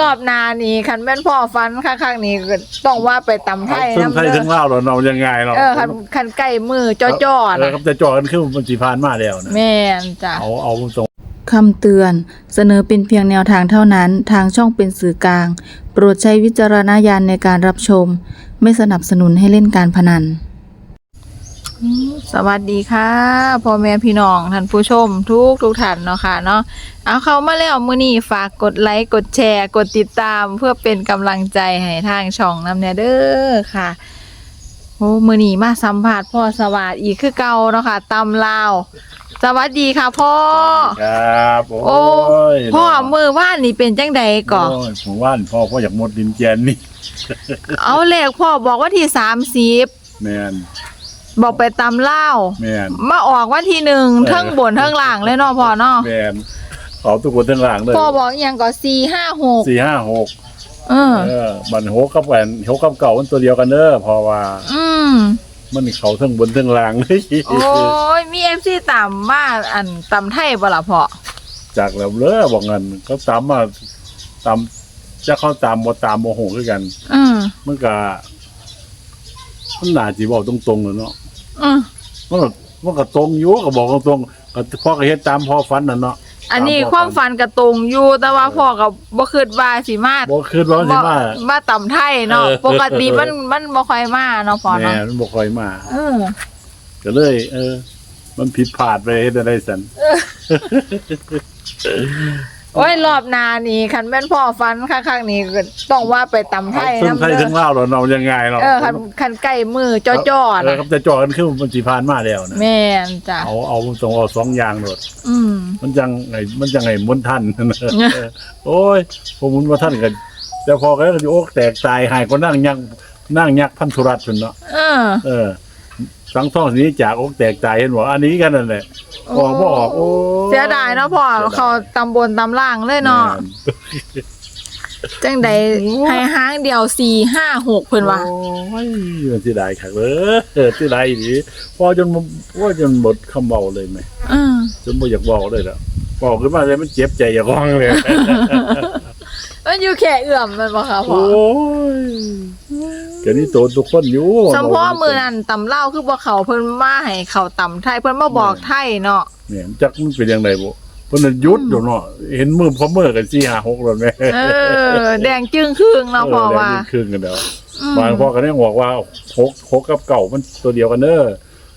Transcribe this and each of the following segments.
รอบหนานี่คันแม่นพ่อฟันข้างๆนี้ก็ต้องว่าไปตำไทยซึ่งนำไทยเด้ทั้องเล่าวเราเรายังไงเราเออคันคันใกล้มือจ้อๆเออนะครับจะจ่อกันขึ้นมันสีพานมาแล้วนะแม่นจ้ะ เอาเอาตรง คำเตือน เสนอเป็นเพียงแนวทางเท่านั้น ทางช่องเป็นสื่อกลาง โปรดใช้วิจารณญาณในการรับชม ไม่สนับสนุนให้เล่นการพนัน สวัสดีค่ะพ่อแม่พี่น้องท่านผู้ชมทุกทุกท่านเนาะค่ะเนาะเอาเข้ามาแล้วมื้อนี้ฝากกดไลค์กดแชร์ กดติดตามเพื่อเป็นกำลังใจให้ทางช่องนำแนเด้อค่ะโอ้มื้อนี้มาสัมภาษณ์พ่อสวัสดิ์อีกคือเก่าเนาะค่ะตำลาวสวัสดีค่ะพ่อ ครับโอ้พ่อมือว่านนี่เป็นจังใดก่อโยผมว่านพ่อพ่ออยากหมดดินแกนนี่ เอาเลขพ่อบอกว่าที่สามสิบแมน บอกไปตำเล่าวแมนมาออกวันที่หนึ่งเออ เทั้งบนเทั้งล่างเลยเนาะพ่อเนาะแมนเขาทุกคนทั้งหลังเลยพ่อบอกอหย่างก็สี่ห้าหกสี่ห้าหกเออ เออบันโหกับแหวนโหกับเก่ามันตัวเดียวกันเด้อเพอว่า อืมมันเขาทั้งบนทั้งล่างเลยโอ้ยมีเอฟซีตามมาอันตำไทยบ่ล่ะพ่อจากแล้วเลอบอกเงินเขาตามมาตามจะเข้าตามบ่ตามโมโหคือกัน อืมมันก็มันน่าจีบอกตรงๆเลยเนาะ อืมมันก็มันก็ตรงอยู่ก็บอกตรงๆก็พ่อก็เฮ็ดตามพ่อฝันน่ะเนาะอันนี้ตามพ่อความฝันกระตรงอยู่แต่ว่าพ่อก็บ่คิดว่าสิมาบ่คิดว่ามันสิมามาตำไทยเนาะเออ ปกติมันมันบ่ค่อยมาเนาะพ่อแม่เนาะมันบ่ค่อยมา เออก็เลย เออ มันผิดพลาดไปเฮ็ดอะไรสัน โอ้ยรอบหนานี่คันแม่นพ่อฟันข้างๆนี้ก็ต้องว่าไปตำไทยซึ่งนำไทยเด้ทั้องลาวเราเรายังไงเราเออคันคันใกล้มือจ้อๆเออนะครับจะจ่อกันขึ้นมันสิพานมาแล้วนะแม่นจ้ะเอาเอาตรงเอาสองอย่างโดดอืม มันจังไงมันจังไงมุนทันเออโอ้ยผมมุนว่าท่านกันแต่พอก็จะโอกแตกตายหายก็นั่งยักนั่งยักพันธุรัตน์พุ่นเนาะเออ เออ สังท่องสีนี้จากอกแตกตายเห็นบอกอันนี้กันนั่นแหละออกบ่ออกโอ้เสียดายเนาะพ่อเขาตำบลตำล่างเลยเนาะจังใดให้ห้างเดียวสี่ห้าหกเพิ่นว่าโอ้ยมันสิได้คักเลยเออสิได้ดีพอจนพอจนหมดคำเบาเลยไหมเออจนบ่อยากบอกเลยละบอกขึ้นมาเลยมันเจ็บใจอย่าร้องเลยมันอยู่แค่เอื้อมแมันบ่ค่ะพ่อโอ้ย เดี๋ยวนี้โตทุกคนอยู่สมพ่อมือนั่นตำเล่าคือบ่เขาเพิ่นมาให้เขาตำไทยเพิ่นมาบอกไทยเนาะเนี่ยจักมันเป็นยังไงบ่เพิ่นนะหยุดอยู่เนาะเห็นมือพอมือกัน4 5 6แล้วแม่เออแดงจึ้งครึ่งเนาะพ่อว่าเแรงครึ่งกันแล้วอืมบางพ่อก็ได้บอกว่าหกหกกับเก่ามันตัวเดียวกันเด้อ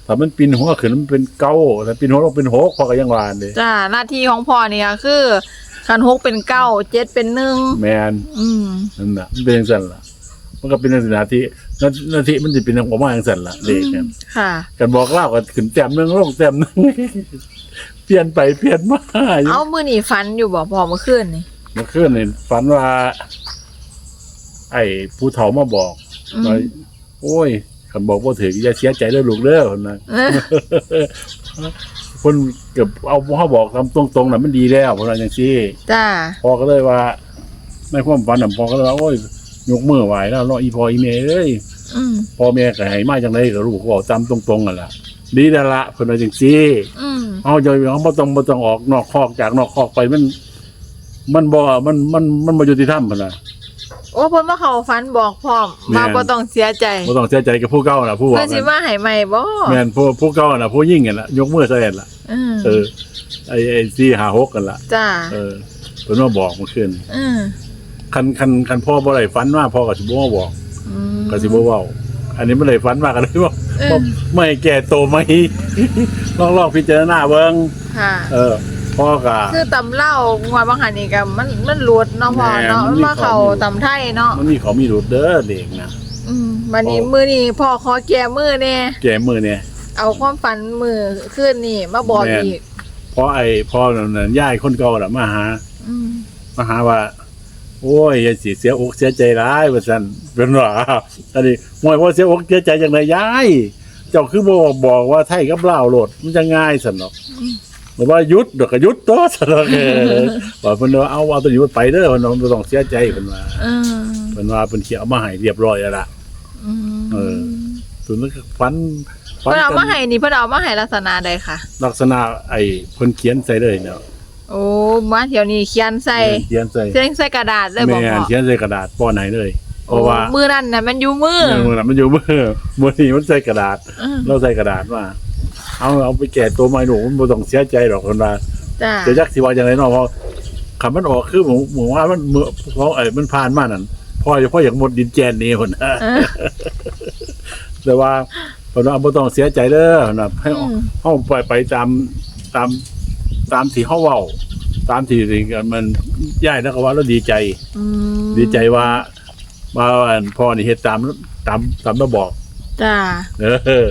ถ้ามันปีนหัวขึ้นมันเป็นเก้าถ้าปีนหัวลงเป็นหกพ่อก็ยังว่าเลยจ้าหน้าที่ของพ่อเนี่ยคือคันหกเป็นเก้าเจ็ดเป็นหนึ่งแมนอืมนั่นน่ะมันเป็นจังซั่นล่ะ มันก็เป็นหน้าที่หน้าหน้าที่มันสิเป็นของมาจังซั่นล่ะเด็กเนี่ยค่ะ กันบอกเล่ากันขึ้นแต้มหนึงลงแต้มหนึงเปลี่ยนไปเปลี่ยนมาอยู่เอามือนี่ฟันอยู่บ่พ่อเมื่อคืนนี่ เมื่อคืนนี่ฝันว่า ไอ้ผู้เฒ่ามาบอกอืม ว่าโอ้ยคันบอกบ่ถึงอย่าเสียใจเด้อลูกเด้อคนน่ะเออเพิ่นเก็บเอาเฮาบอกตามตรงๆน่ะมันดีแล้วเพราะว่าจังซี่จ้าพอก็เลยว่าในความฝันน่ะพอก็เลยว่าโอ้ย ยกมือไหวแล้วเนาะอีพ่ออีแม่เอ้ยอืมพ่อแม่ก็ให้มาจังไดก็ลูกก็บอกตามตรงๆนั่นล่ะดีแล้วละเพิ่นว่าจังซี่อืมเอาใจเฮาบ่ต้องบ่ต้องออกนอกคอกจากนอกคอกไปมัน มันบ่มันมันมันบ่ยุติธรรมพุ่นน่ะ โอ้เพิ่นมาเข้าฟันบอกพร้อมแม่มานบ่ต้องเสียใจบ่ต้องเสียใจกับผู้เก่าน่ะผู้ว่าเพิ่นสิกันมาให้ใหม่บ่แม่นผู้ผู้เก่าน่ะผู้ยิ่งกันล่ะยกมือใส่กันล่ะอืมเออไอ้ไอ้สี่ห้าหกกันล่ะจ้าเออเพิ่นมาบอกเมื่อคืน อืม คันคันคันพ่อบ่ได้ฝันมาพ่อก็สิบ่มาบอกอืม ก็สิบ่เว้าอันนี้บ่ได้ฝันมาก็เลยว่าเออบ่ไม่แก่โตไหม ลองลองพิจารณาเบิ่งค่ะ เออ พ่อก็ คือตำเล่างวดบางหันนี่ก็มันมันหลุดเนาะพ่อเนาะแม่มันนมี มาเข้าของอยู่ตำไทยเนาะมันมีของมีรูดเด้อเด็กนะ อืมวันนี้โอ้มื้อนี้พ่อขอแก้มือแน่แก่มือเนี่ย เอาความฝันมือขึ้นนี่มาบอกแม่นอีก เพราะไอ้พ่อนั่นนะยายคนเก่าน่ะมาหา อืมมาหาว่า โอ้ยอย่าสิเสียอกเสียใจร้ายว่าซั่นเป็นว่าอันนี้มวยว่าเสียอกเสียใจจังไดยายเจ้าคือบ่บอกว่าไทยกับลาวโลดมันจะง่ายซั่นเนาะบอกว่าหยุดดอกก็หยุดตัวซั่นเนาะเออว่าเพิ่นว่าเอาเอาตัวอยู่ไปเด้อเพิ่นว่าบ่ต้องเสียใจเพิ่นว่าเออเพิ่นว่าเพิ่นเขียนเอามาให้เรียบร้อยแล้วล่ะอืมเออส่วนนั้นก็ฟันเพิ่นเอามาให้นี่เพิ่นเอามาให้ลักษณะใดค่ะ ลักษณะไอ้เพิ่นเขียนใส่เลยเนาะ โอ้บ้านเดี๋ยวนี้เขียนใส่เขียนใส่เขียนใส่กระดาษเลยบอกแม่พ่อเขียนใส่กระดาษป้อนไหนเลย เพราะว่าโอ้มือนั่นน่ะมันอยู่มือ เมือมันอยู่มือมือนี่มันใส่กระดาษ อืม เราใส่กระดาษมาเอาเอาไปแก่ตัวไม้หนูมันบ่ต้องเสียใจหรอกคนว่า จ้า เดี๋ยวจักสิว่าจังไดเนาะเพราะคำมันออกคือหมูหมูว่ามันเมื่อเพราะไอ้มันผ่านมานั่นพ่อพ่ออยากหมดดินแจนนี่คนนะเออแต่ว่าเพิ่นว่าบ่ต้องเสียใจเด้อนะให้อืม เฮาไปไปตามตาม ตามที่เฮาเว้า ตามที่มันย้ายแล้วก็ว่าเราดีใจ อืมดีใจว่าว่าอันพ่อนี่เฮ็ดตามตามตามเราบอก จ้าเออ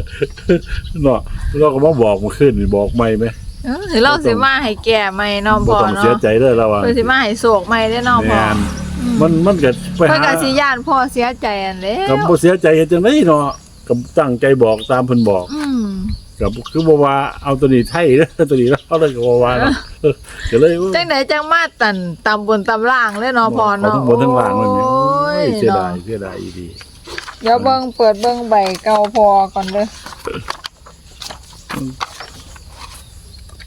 เนาะเราก็มาบอกมาขึ้นนี่บอกไม่ไหมเออหรือเราสิมาให้แก่ใหม่เนาะบ่พ่อต้องเนาะเสียใจเด้อเราว่าเพิ่นสิมาให้โศกใหม่เด้อเนาะพ่อแม่นอืมมันมันก็ไปเพิ่นหาก็สิย่านพ่อเสียใจอันแล้ก็วบ่เสียใจเฮ็ดจังไดเนาะก็ตั้งใจบอกตามเพิ่นบอก อื มก็คือบ่ว่าเอาตัวนี้ไทยเด้อตัวนี้เราเลยก็บ่ว่าเนาะก็เลยจังไดจังมาตันตำบนตำล่างเลยเนาะพ่อเนาะทั้งบนทั้งล่างเลยเนี่ยโอ้โอ้ยยเสียเนาะดายเสียดายอีดีเดี๋ยวเบิ่งเปิดเบิ่งใบเก่าพอก่อนเด้อ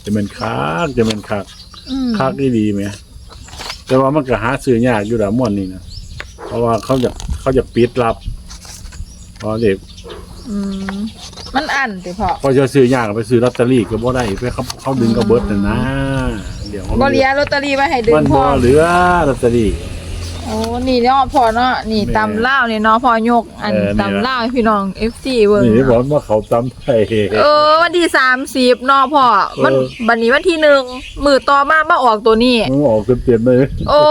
จะเป็นคักจะเป็นคักอืมคักอีดีไหมแต่ว่ามันก็หาซื้อยากอยู่ละม่วนนี่นะเพราะว่าเขาจะเขาจะปิดรับเพราะเด็กอืม มันอันติพ่อพอจะซื้อยากไปซื้อลอตเตอรี่ก็บ่ได้ไปเขาเขาดึงกระเบิดน่ะนะเดี๋ยวขาบ่เหลียลอตเตอรี่ไว้ให้ดึมังนพ่บ่อเหลือลอตเตอรี่ โอ้นี่เนาะพ่อเนาะนี่แม่ตำล่าวนี่เนาะพ่อยกอันเออนี่ตำล่ะล่าวให้พี่น้อง FC เบิ่งนี่บอกว่าเขาตำไทย เออวันที่30เนาะพ่อมันเออ บัดนี้วันที่หนึ่งมื้อต่อมามาออกตัวนี้มันออกเต็มๆเลยโอ้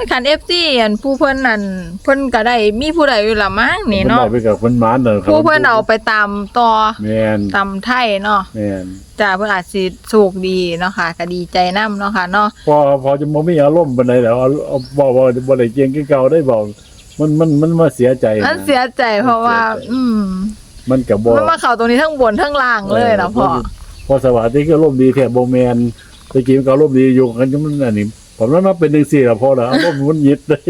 ยคัน FC อันผู้เพิ่นนั่นเพิ่นก็ได้มีผู้ใดอยู่ละมั้งนี่เนาะมัออกไปกับคนหมานน่ะครับผู้เพิ่นเอาไปตามต่อแม่นตำไทยเนาะแม่นจ้าเพิ่นอาจสิโชคดีเนาะค่ะก็ดีใจนํเนาะค่ะเนาะ พอพอจะบ่มีอารมณ์ปานใดแล้วเอาเอาบอกว่าบ่ได้เก่งคือเก่าได้บอก มันมันมันมาเสียใจมันเสียใจเพราะว่า อืมมันก็บ่มันมาเข้าตรงนี้ทั้งบนทั้งล่างเลยนะพ่อพอสวัสดีก็อารมณ์ดีแท้บ่แม่นตะกี้มันก็อารมณ์ดีอยู่กันมันอันนี้ผมว่ามันเป็นจังซี่ล่ะพอแล้วอารมณ์มันยิดเลย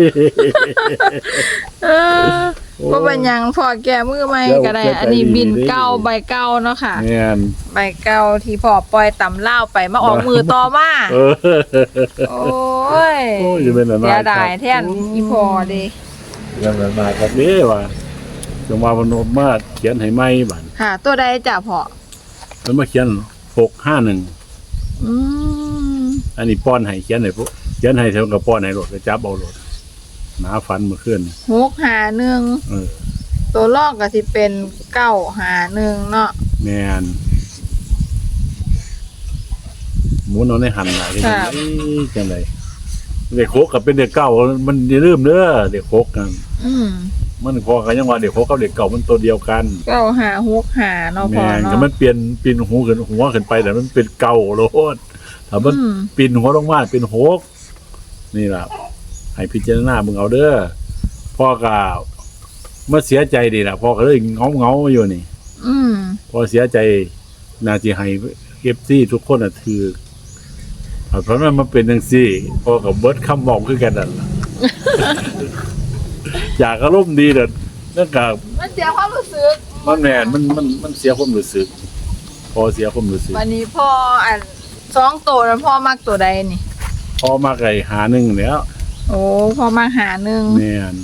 เออบ่เป็นหยังพ่อแก้มือใหม่ก็ได้แก้ใจอันนี้บินดีเก่าใบเก่าเนาะค่ะ แม่นใบเก่าที่พ่อปล่อยตำล่าวไปมาออกมือต่อมาเออโอ้ยโอ้ยจะเป็นอะไรเสียดายแท่นอีพ่อเด้ยังนั้นมาครับนี้ว่าจงมาพนมมาเขียนให้ไหมบัดค่ะ ตัวใดจ้ะพ่อแล้วมาเขียน651อืมอันนี้ป้อนให้เขียนให้พวกเขียนให้เท่ากับป้อนให้รถก็จับเอารถ หนาฟันเมื่อคืนหกหาหนึ่งเออ ตัวลอกก็สิเป็นเก้าหาหนึ่งเนาะ แม่นหมุนเอาในหันหลายครับจังไดเด็กโคกกับเป็นเด็กเก่ามันอย่าลืมเด้อเด็กโคกกันอืมมันพอกันยังว่าเด็กโคกกับเด็กเก่ามันตัวเดียวกันเก้าหาหกหาเนาะพ่อแม่นก็เนาะมันเปลี่ยนปีนหูขึ้นหัวขึ้นไปแต่มันเป็นเก่าโลดถ้ามันอืม ปีนหัวลงมาเป็นหกนี่ล่ะ ให้พิจารณามึงเอาเด้อพ่อก็เมื่อเสียใจดีล่ะพ่อก็เลยเงาเงาๆอยู่นี่ อืม พอเสียใจนาจีให้เอฟซีทุกคนอะถือเพราะนั้นมันเป็นจังซี่พอกับเบิร์ดคำบอกคือกันนั่นล่ะ อยากอารมณ์ดีเด้อนั่นกับ มันเสียความรู้สึกมันแมนมันมันมันเสียความรู้สึก พอเสียความรู้สึก วันนี้พ่ออันสองตัวนั้นพ่อมักตัวใดนี่ พอมาไก่หาหนึ่งแล้ว โอ้พ่อมักหาหนึ่งแมน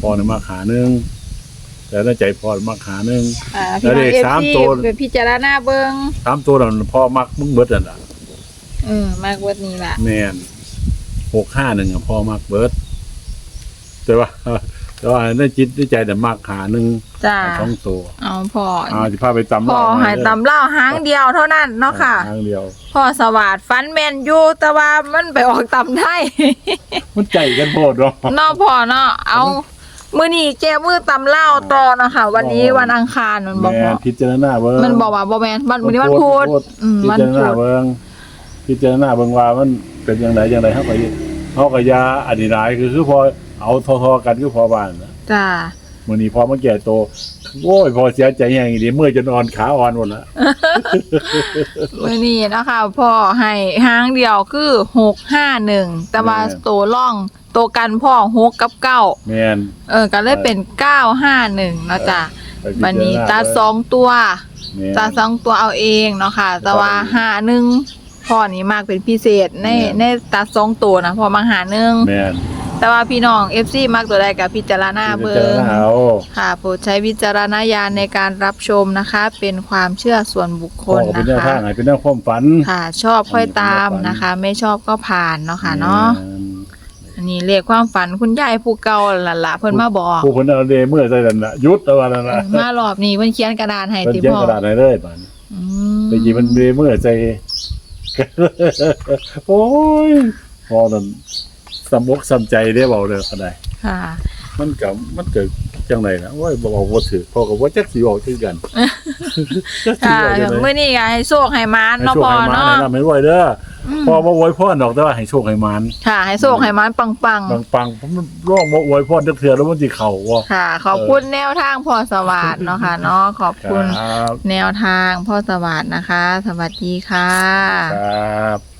พอเนี่ยมาหาหนึ่งแต่ในใจพอมาหาหนึ่งอ่าแล้วพี่น้องเลเอขฟสามซีตัว ไปพิจารณาเบิ่งสามตัวนั้นพอมักมึงเบิร์ดนั่นล่ะอืมมากเวิร์ดนี้ล่ะ แมนหกห้าหนึ่งพอมักเบิร์ดแต่ว่า แต่ว่าในจิตในใจแต่มักหาหนึ่งจ้าสองตัวเอาพ่ออ่าจะพาไปตำพ่อเหล้ใหายตำเล่าหางเดียวเท่านั้นเนาะค่ะทางเดียวพ่อสวัสดฟันแมนอยู่แต่ว่ามันไปออกตำไทยมันใจกันโพดเนาะเนอพ่อเนาะเอามือนี่แกมือตำเล่าต่อเนาะค่ะวันนี้อ๋อวันอังคารมันบอกแม่พ่อนพิจารณาเบิ้งมันบอกว่าบ่แมนวันมื้อนี้วันพุธอืมพิวันจารพุณาธเบิ้งพิจารณาเบิ้งว่ามันเป็นยังไงยังไงเฮาก็เฮาก็อยาอดีรายคือคือพอ เอาทอๆกันคือพอบ้านนะจ้ามื้อนี้พอมันแก่โตโอ้ยพอเสียใจแฮงอีหลีเมื่อยจนอ่อนขาอ่อนหมดละมือนี้เนาะคะพ่อให้หางเดียวคือหกห้าหนึ่งแต่ว่าตัวร่องตัวกันพ่อหกกับเก้าแม่นเออก็เลยเป็นเก้าห้าหนึ่งเนาะจ้ะไปพิจารณาวันนี้ตาสองตัวแม่นตาสองตัวเอาเองเนาะค่ะ แต่ว่าห้าหนึ่งพ่อนี่มากเป็นพิเศษในแม่นในตัดสองตัวนะพอมาหาหนึ่งแม่น แต่ว่าพี่น้อง FC มากตัวใดกับพิจารณาพิเบิจารงณาเอาค่ะโปรดใช้วิจารณญาณในการรับชมนะคะ เป็นความเชื่อส่วนบุคคพ่อลก็เป็นนะแนวคะทางให้เป็นแนวความฝันค่ะ ชอบค่อยตามอันนี้เป็นความฝันนะคะ ไม่ชอบก็ผ่านเนาะค่ะเนาะแม่นอันนี้เรียกความฝันคุณยายผู้เก่าหล่ะๆเพิ่นมาบอกผู้เพิ่นเอาเดเมื่อใส่นั่นน่ะหยุดเอาว่านั่นน่ะมารอบนี้เพิ่นเขียนกระดานให้เพิ่นติเขียนพ่อกระดาษให้เลยบัดนี้อืมไปกี้มันเดเมื่อใส่โอ้ยพอนั่น สำอกสำใจได้เบาเลยก็ได้ ค่ะ มันก็มันเกิดจังไดนะโอ้ยบ่บอกบ่ถือพอก็บ่จักสิบอกคือกันจักสิค่ะบอกจังได๋มื้อนี้ก็ให้โชคให้มานให้เนาะโชคพ่อให้มาเนาะให้ร่ำให้รวยเด้ออมพอบ่อวยพรดอกแต่ว่าให้โชคให้มานค่ะ ให้โชคให้มานปังปังปังผมร้องบ่อวยพรจักเทื่อแล้วมันสิเข้าบ่ๆค่ะ ขอบคุณแนวทางพ่อสวัสดเนาะค่ะเนาะขอบคคุณรับแนวทางพ่อสวัสดนะคะ สวัสดีค่ะ ครับ